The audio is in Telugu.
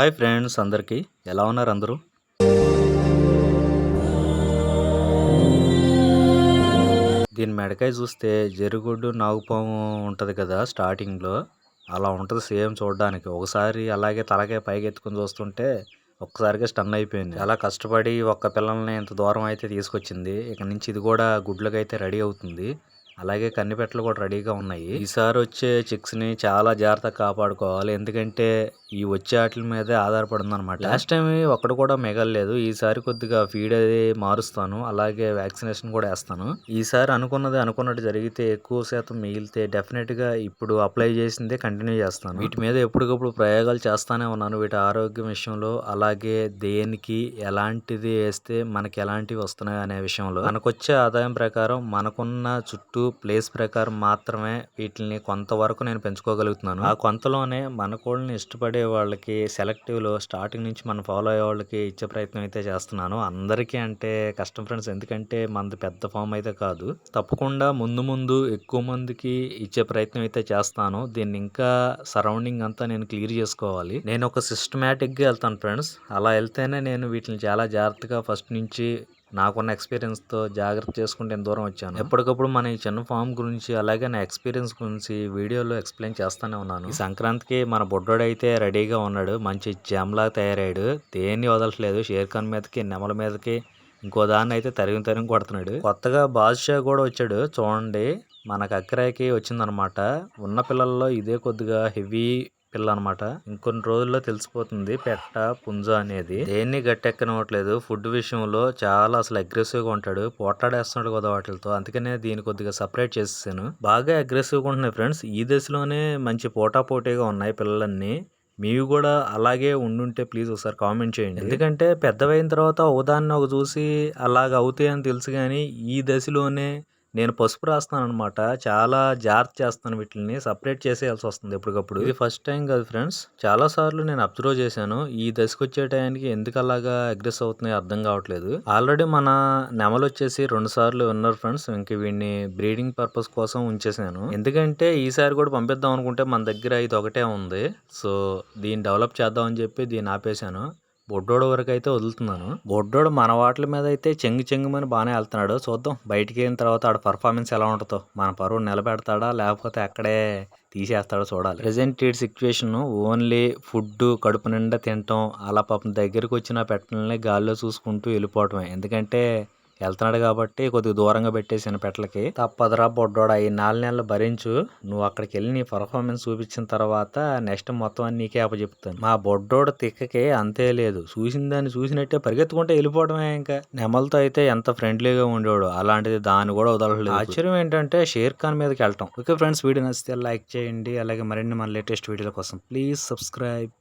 హాయ్ ఫ్రెండ్స్ అందరికీ. ఎలా ఉన్నారు అందరూ? దీని మెడకాయ చూస్తే జరుగుడ్డు నాగుపాము ఉంటుంది కదా స్టార్టింగ్లో. అలా ఉంటుంది సేమ్ చూడడానికి. ఒకసారి అలాగే తలకాయ పైకి చూస్తుంటే ఒక్కసారిగా స్టన్ అయిపోయింది. అలా కష్టపడి ఒక్క పిల్లల్ని ఇంత దూరం అయితే తీసుకొచ్చింది. ఇక నుంచి ఇది కూడా గుడ్లకైతే రెడీ అవుతుంది. అలాగే కన్నిపెట్టలు కూడా రెడీగా ఉన్నాయి. ఈసారి వచ్చే చిక్స్ని చాలా జాగ్రత్తగా కాపాడుకోవాలి. ఎందుకంటే ఈ వచ్చే వాటి మీదే ఆధారపడింది అనమాట లాస్ట్ టైం ఒక్కడు కూడా మిగలలేదు. ఈసారి కొద్దిగా ఫీడ్ అది మారుస్తాను. అలాగే వ్యాక్సినేషన్ కూడా వేస్తాను. ఈసారి అనుకున్నది అనుకున్నట్టు జరిగితే ఎక్కువ శాతం మిగిలితే డెఫినెట్గా ఇప్పుడు అప్లై చేసిందే కంటిన్యూ చేస్తాను. వీటి మీద ఎప్పటికప్పుడు ప్రయోగాలు చేస్తానే ఉన్నాను. వీటి ఆరోగ్యం విషయంలో అలాగే దేనికి ఎలాంటిది వేస్తే మనకి ఎలాంటివి వస్తున్నాయి అనే విషయంలో. మనకొచ్చే ఆదాయం ప్రకారం మనకున్న చుట్టూ ప్లేస్ ప్రకారం మాత్రమే వీటిని కొంతవరకు నేను పెంచుకోగలుగుతున్నాను. ఆ కొంతలోనే మన కోళ్ళని ఇష్టపడే వాళ్ళకి సెలెక్టివ్లో స్టార్టింగ్ నుంచి మనం ఫాలో అయ్యే వాళ్ళకి ఇచ్చే ప్రయత్నం అయితే చేస్తున్నాను. అందరికీ అంటే కష్టం ఫ్రెండ్స్. ఎందుకంటే మనది పెద్ద ఫామ్ అయితే కాదు. తప్పకుండా ముందు ముందు ఎక్కువ మందికి ఇచ్చే ప్రయత్నం అయితే చేస్తాను. దీన్ని ఇంకా సరౌండింగ్ అంతా నేను క్లియర్ చేసుకోవాలి. నేను ఒక సిస్టమేటిక్గా వెళ్తాను ఫ్రెండ్స్. అలా వెళ్తేనే నేను వీటిని చాలా జాగ్రత్తగా ఫస్ట్ నుంచి నాకున్న ఎక్స్పీరియన్స్తో జాగ్రత్త చేసుకుంటే ఎంత దూరం వచ్చాను. ఎప్పటికప్పుడు మన ఈ చిన్న ఫామ్ గురించి అలాగే నా ఎక్స్పీరియన్స్ గురించి వీడియోలో ఎక్స్ప్లెయిన్ చేస్తానే ఉన్నాను. ఈ సంక్రాంతికి మన బొడ్డోడు అయితే రెడీగా ఉన్నాడు. మంచి జామ్లా తయారయ్యాడు. దేన్ని వదలట్లేదు. షేర్ ఖాన్ మీదకి నెమల మీదకి ఇంకో దాన్ని అయితే తరిగి తరిగి కొడుతున్నాడు. కొత్తగా బాద్షా కూడా వచ్చాడు. చూడండి మనకు అక్కరాకి వచ్చిందనమాట. ఉన్న పిల్లల్లో ఇదే కొద్దిగా హెవీ పిల్ల అనమాట ఇంకొన్ని రోజుల్లో తెలిసిపోతుంది పెట్ట పుంజ అనేది. దేన్ని గట్టెక్కనివ్వట్లేదు. ఫుడ్ విషయంలో చాలా అసలు అగ్రెసివ్గా ఉంటాడు. పోట్లాడేస్తున్నాడు కదా వాటితో అందుకనే దీన్ని కొద్దిగా సపరేట్ చేసేసాను. బాగా అగ్రెసివ్గా ఉంటున్నాయి ఫ్రెండ్స్ ఈ దశలోనే మంచి పోటా పోటీగా ఉన్నాయి పిల్లలన్నీ. మీవి కూడా అలాగే ఉండుంటే ప్లీజ్ ఒకసారి కామెంట్ చేయండి. ఎందుకంటే పెద్దవైన తర్వాత ఒకదాన్ని ఒక చూసి అలాగ అవుతాయని తెలుసు కానీ ఈ దశలోనే నేను పసుపు రాస్తాను అనమాట చాలా జాగ్రత్త చేస్తాను వీటిని సపరేట్ చేసేయాల్సి వస్తుంది ఎప్పటికప్పుడు. ఇది ఫస్ట్ టైం కాదు ఫ్రెండ్స్. చాలా సార్లు నేను అబ్జర్వ్ చేశాను. ఈ దశకు వచ్చే టైంకి ఎందుకు అలాగా అగ్రెస్ అవుతున్నాయి అర్థం కావట్లేదు. ఆల్రెడీ మన నెమలు వచ్చేసి రెండు సార్లు ఉన్నారు ఫ్రెండ్స్. ఇంక వీడిని బ్రీడింగ్ పర్పస్ కోసం ఉంచేసాను. ఎందుకంటే ఈసారి కూడా పంపిద్దాం అనుకుంటే మన దగ్గర ఇది ఒకటే ఉంది. సో దీన్ని డెవలప్ చేద్దామని చెప్పి దీన్ని ఆపేశాను. బొడ్డోడు వరకు అయితే వదులుతున్నాను. బొడ్డోడు మన వాటిల మీద అయితే చెంగు చెంగుమని బాగానే వెళ్తున్నాడు. చూద్దాం బయటికి వెళ్ళిన తర్వాత ఆడ పర్ఫార్మెన్స్ ఎలా ఉంటుందో. మన పరువు నిలబెడతాడా? లేకపోతే అక్కడే తీసేస్తాడో చూడాలి. ప్రజెంట్ ఈ సిచ్యువేషన్ ఓన్లీ ఫుడ్ కడుపు నిండా తినటం అలా పాపం దగ్గరికి వచ్చిన పెట్టలని గాల్లో చూసుకుంటూ వెళ్ళిపోవటమే. ఎందుకంటే వెళ్తున్నాడు కాబట్టి కొద్దిగా దూరంగా పెట్టేసిన పెట్టలకి. తప్పదురా బొడ్డోడా ఈ నాలుగు నెలలు భరించు. నువ్వు అక్కడికి వెళ్ళి నీ పర్ఫార్మెన్స్ చూపించిన తర్వాత నెక్స్ట్ మొత్తం అన్ని నీకే అప్పచెప్తాను. మా బొడ్డోడు తిక్కకి అంతే లేదు. చూసిన దాన్ని చూసినట్టే పరిగెత్తుకుంటే వెళ్ళిపోవడమే ఇంకా. నెమలతో అయితే ఎంత ఫ్రెండ్లీగా ఉండేవాడు. అలాంటిది దాన్ని కూడా వదలలేదు. ఆశ్చర్యం ఏంటంటే షేర్ ఖాన్ మీదకి వెళ్ళటం. ఓకే ఫ్రెండ్స్ వీడియో నచ్చితే లైక్ చేయండి. అలాగే మరిన్ని మన లేటెస్ట్ వీడియోల కోసం ప్లీజ్ సబ్స్క్రైబ్.